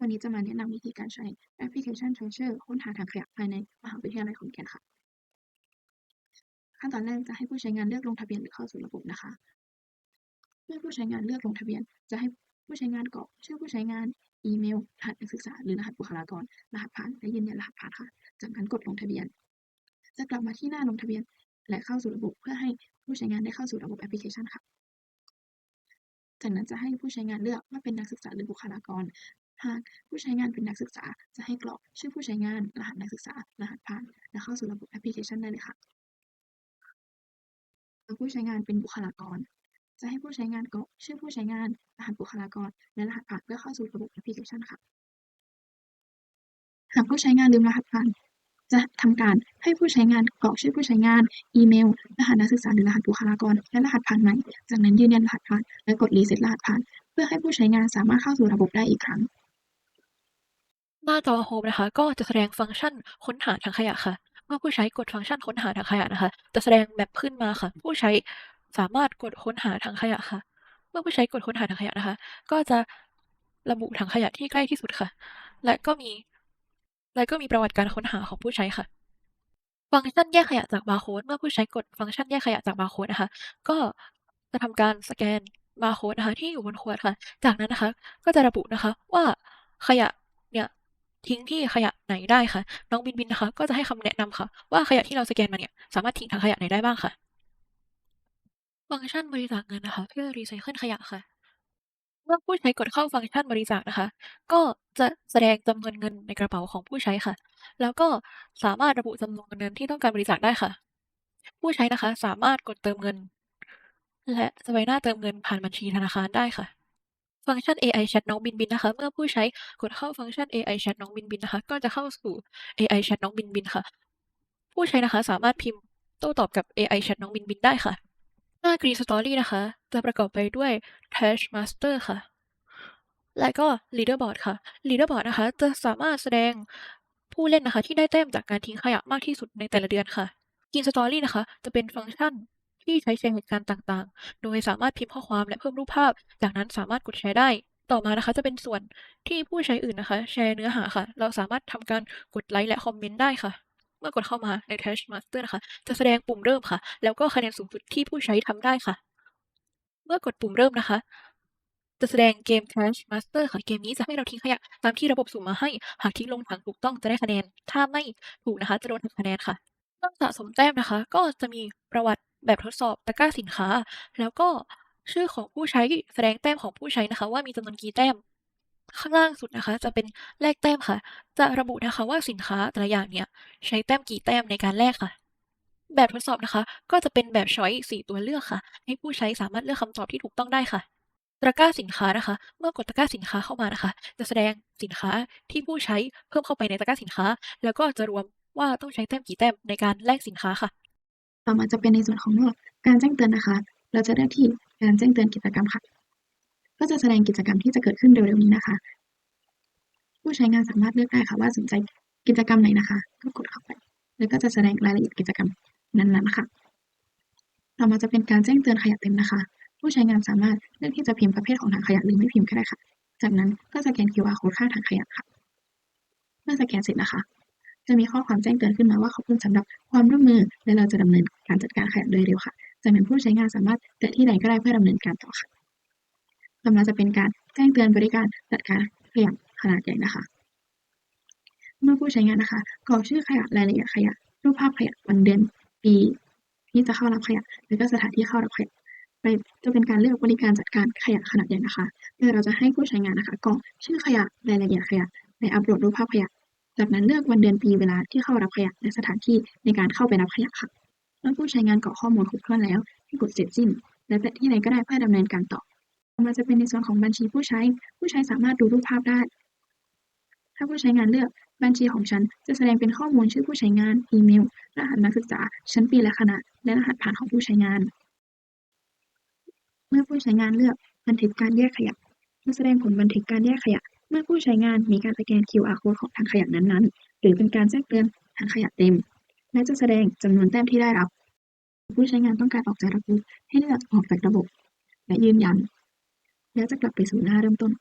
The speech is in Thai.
วันนี้จะมาแนะนำวิธีการใช้แอปพลิเคชัน Treasure ค้นหาถังขยะภายในมหาวิทยาลัยขอนแก่นค่ะ ขั้นตอนแรกจะให้ผู้ใช้งานเลือกลงทะเบียนหรือเข้าสู่ระบบนะคะ เมื่อผู้ใช้งานเลือกลงทะเบียน จะให้ผู้ใช้งานกรอกชื่อผู้ใช้งาน อีเมล รหัสนักศึกษา หรือรหัสบุคลากร รหัสผ่าน และยืนยันรหัสผ่านค่ะ จากนั้นกดลงทะเบียน จะกลับมาที่หน้าลงทะเบียน และเข้าสู่ระบบเพื่อให้ผู้ใช้งานได้เข้าสู่ระบบแอปพลิเคชันค่ะจากนั้นจะให้ผู้ใช้งานเลือกว่าเป็นนักศึกษาหรือบุคลากร หากผู้ใช้งานเป็นนักศึกษา จะให้กรอกชื่อผู้ใช้งาน รหัสนักศึกษา รหัสผ่าน และเข้าสู่ระบบแอปพลิเคชันได้เลยค่ะหากผู้ใช้งานเป็นบุคลากร จะให้ผู้ใช้งานกรอกชื่อผู้ใช้งาน รหัสบุคลากร และรหัสผ่านเพื่อเข้าสู่ระบบแอปพลิเคชันค่ะ หากผู้ใช้งานลืมรหัสผ่านจะทำการให้ผู้ใช้งานกรอกชื่อผู้ใช้งาน อีเมล รหัสนักศึกษาหรือรหัสบุคลากร และรหัสผ่านใหม่ จากนั้นยืนยันรหัสผ่าน และกดรีเซ็ตรหัสผ่าน เพื่อให้ผู้ใช้งานสามารถเข้าสู่ระบบได้อีกครั้ง หน้าจอโฮมนะคะ ก็จะแสดงฟังก์ชันค้นหาถังขยะค่ะ เมื่อผู้ใช้กดฟังก์ชันค้นหาถังขยะนะคะ จะแสดงแมปขึ้นมาค่ะ ผู้ใช้สามารถกดค้นหาถังขยะค่ะ เมื่อผู้ใช้กดค้นหาถังขยะนะคะ ก็จะระบุถังขยะที่ใกล้ที่สุดค่ะ และก็มี และก็มีประวัติการค้นหาของผู้ใช้ค่ะ ฟังก์ชันแยกขยะจากบาร์โค้ดเมื่อผู้ใช้กดฟังก์ชันแยกขยะจากบาร์โค้ดนะคะ ก็จะทำการสแกนบาร์โค้ดนะคะที่อยู่บนขวดค่ะ จากนั้นนะคะ ก็จะระบุนะคะว่าขยะเนี่ย ทิ้งที่ขยะไหนได้ค่ะน้องบินบินนะคะ ก็จะให้คำแนะนำค่ะ ว่าขยะที่เราสแกนมาเนี่ย สามารถทิ้งถังขยะไหนได้บ้างค่ะ ฟังก์ชันบริจาคเงินนะคะ เพื่อรีไซเคิลขยะค่ะ เมื่อผู้ใช้กดเข้าฟังก์ชันบริจาคนะคะ ก็จะแสดงจำนวนเงินในกระเป๋าของผู้ใช้ค่ะ แล้วก็สามารถระบุจำนวนเงินที่ต้องการบริจาคได้ค่ะ ผู้ใช้นะคะ สามารถกดเติมเงิน และสไลด์หน้าเติมเงินผ่านบัญชีธนาคารได้ค่ะ ฟังก์ชัน AI Chat น้องบินบินนะคะ เมื่อผู้ใช้กดเข้าฟังก์ชัน AI Chat น้องบินบินนะคะ ก็จะเข้าสู่ AI Chat น้องบินบินค่ะ ผู้ใช้นะคะสามารถพิมพ์โต้ตอบกับ AI Chat น้องบินบินได้ค่ะ หน้า Green Story นะคะ จะประกอบไปด้วย Task Master ค่ะ และก็ Leaderboard ค่ะ Leaderboard นะคะ จะสามารถแสดงผู้เล่นนะคะ ที่ได้แต้มจากการทิ้งขยะมากที่สุดในแต่ละเดือนค่ะ Green Story นะคะ จะเป็นฟังก์ชัน ที่ใช้แชร์เหตุการณ์ต่างๆ โดยสามารถพิมพ์ข้อความและเพิ่มรูปภาพ จากนั้นสามารถกดแชร์ได้ ต่อมานะคะจะเป็นส่วนที่ผู้ใช้อื่นนะคะ แชร์เนื้อหาค่ะ เราสามารถทำการกดไลค์และคอมเมนต์ได้ค่ะ เมื่อกดเข้ามาใน Task Master นะคะ จะแสดงปุ่มเริ่มค่ะ แล้วก็คะแนนสูงสุดที่ผู้ใช้ทำได้ค่ะ เมื่อกดปุ่มเริ่มนะคะจะแสดงเกม Trash Master ค่ะ เกมนี้จะให้เราทิ้งขยะ ตามที่ระบบสุ่มมาให้ หากทิ้งลงถังถูกต้องจะได้คะแนน ถ้าไม่ถูกนะคะ จะโดนหักคะแนนค่ะ ต้องสะสมแต้มนะคะ ก็จะมีประวัติ แบบทดสอบตะกร้าสินค้า แล้วก็ชื่อของผู้ใช้แสดงแต้มของผู้ใช้นะคะ ว่ามีจำนวนกี่แต้ม ข้างล่างสุดนะคะ จะเป็นแลกแต้มค่ะ จะระบุนะคะว่าสินค้าแต่ละอย่างเนี่ยใช้แต้มกี่แต้มในการแลกค่ะ แบบทดสอบนะคะ ก็จะเป็นแบบช้อยสี่ตัวเลือกค่ะ ให้ผู้ใช้สามารถเลือกคำตอบที่ถูกต้องได้ค่ะตะกร้าสินค้านะคะ เมื่อกดตะกร้าสินค้าเข้ามานะคะ จะแสดงสินค้าที่ผู้ใช้เพิ่มเข้าไปในตะกร้าสินค้า แล้วก็จะรวมว่าต้องใช้แต้มกี่แต้มในการแลกสินค้าค่ะ ต่อมาจะเป็นในส่วนของโหมดการแจ้งเตือนนะคะ เราจะได้ที่การแจ้งเตือนกิจกรรมค่ะ ก็จะแสดงกิจกรรมที่จะเกิดขึ้นเร็วๆนี้นะคะ ผู้ใช้งานสามารถเลือกได้ค่ะว่าสนใจกิจกรรมไหนนะคะ ก็กดเข้าไป แล้วก็จะแสดงรายละเอียดกิจกรรมนั้นๆนะคะต่อมาจะเป็นการแจ้งเตือนขยะเต็มนะคะ ผู้ใช้งานสามารถเลือกที่จะพิมพ์ประเภทของถังขยะหรือไม่พิมพ์ก็ได้ค่ะ จากนั้นก็สแกน QR code ข้างถังขยะค่ะ เมื่อสแกนเสร็จนะคะ จะมีข้อความแจ้งเตือนขึ้นมาว่าขอบคุณสำหรับความร่วมมือและเราจะดำเนิน การจัดการขยะโดยเร็วค่ะจากนั้นผู้ใช้งานสามารถแตะที่ใดก็ได้เพื่อดำเนินการต่อค่ะต่อมาจะเป็นการแจ้งเตือนบริการจัดการขยะขนาดใหญ่นะคะ เมื่อผู้ใช้งานนะคะกรอกชื่อขยะรายละเอียดขยะ รูปภาพขยะวันเดือนปีที่จะเข้ารับขยะและก็สถานที่เข้ารับขยะไปจะเป็นการเลือกบริการจัดการขยะขนาดใหญ่นะคะโดยเราจะให้ผู้ใช้งานนะคะกรอกชื่อขยะรายละเอียดขยะและอัปโหลดรูปภาพขยะ จากนั้นเลือกวันเดือนปีเวลาที่เข้ารับขยะและสถานที่ในการเข้าไปรับขยะค่ะ เมื่อผู้ใช้งานกรอกข้อมูลครบถ้วนแล้วให้กดเสร็จสิ้น และแตะที่ไหนก็ได้เพื่อดำเนินการต่อต่อมาจะเป็นในส่วนของบัญชีผู้ใช้ ผู้ใช้สามารถดูรูปภาพได้ ถ้าผู้ใช้งานเลือกบัญชีของฉันจะแสดงเป็นข้อมูลชื่อผู้ใช้งาน อีเมล รหัสนักศึกษา ชั้นปีและคณะ และรหัสผ่านของผู้ใช้งาน เมื่อผู้ใช้งานเลือกบันทึกการแยกขยะจะแสดงผลบันทึกการแยกขยะ เมื่อผู้ใช้งานมีการสแกน QR code ของถังขยะนั้นๆ หรือเป็นการแจ้งเตือนถังขยะเต็ม และจะแสดงจำนวนแต้มที่ได้รับ ผู้ใช้งานต้องการออกจากระบบ ให้เลือก ออกจากระบบ และยืนยัน แล้วจะกลับไปสู่หน้าเริ่มต้น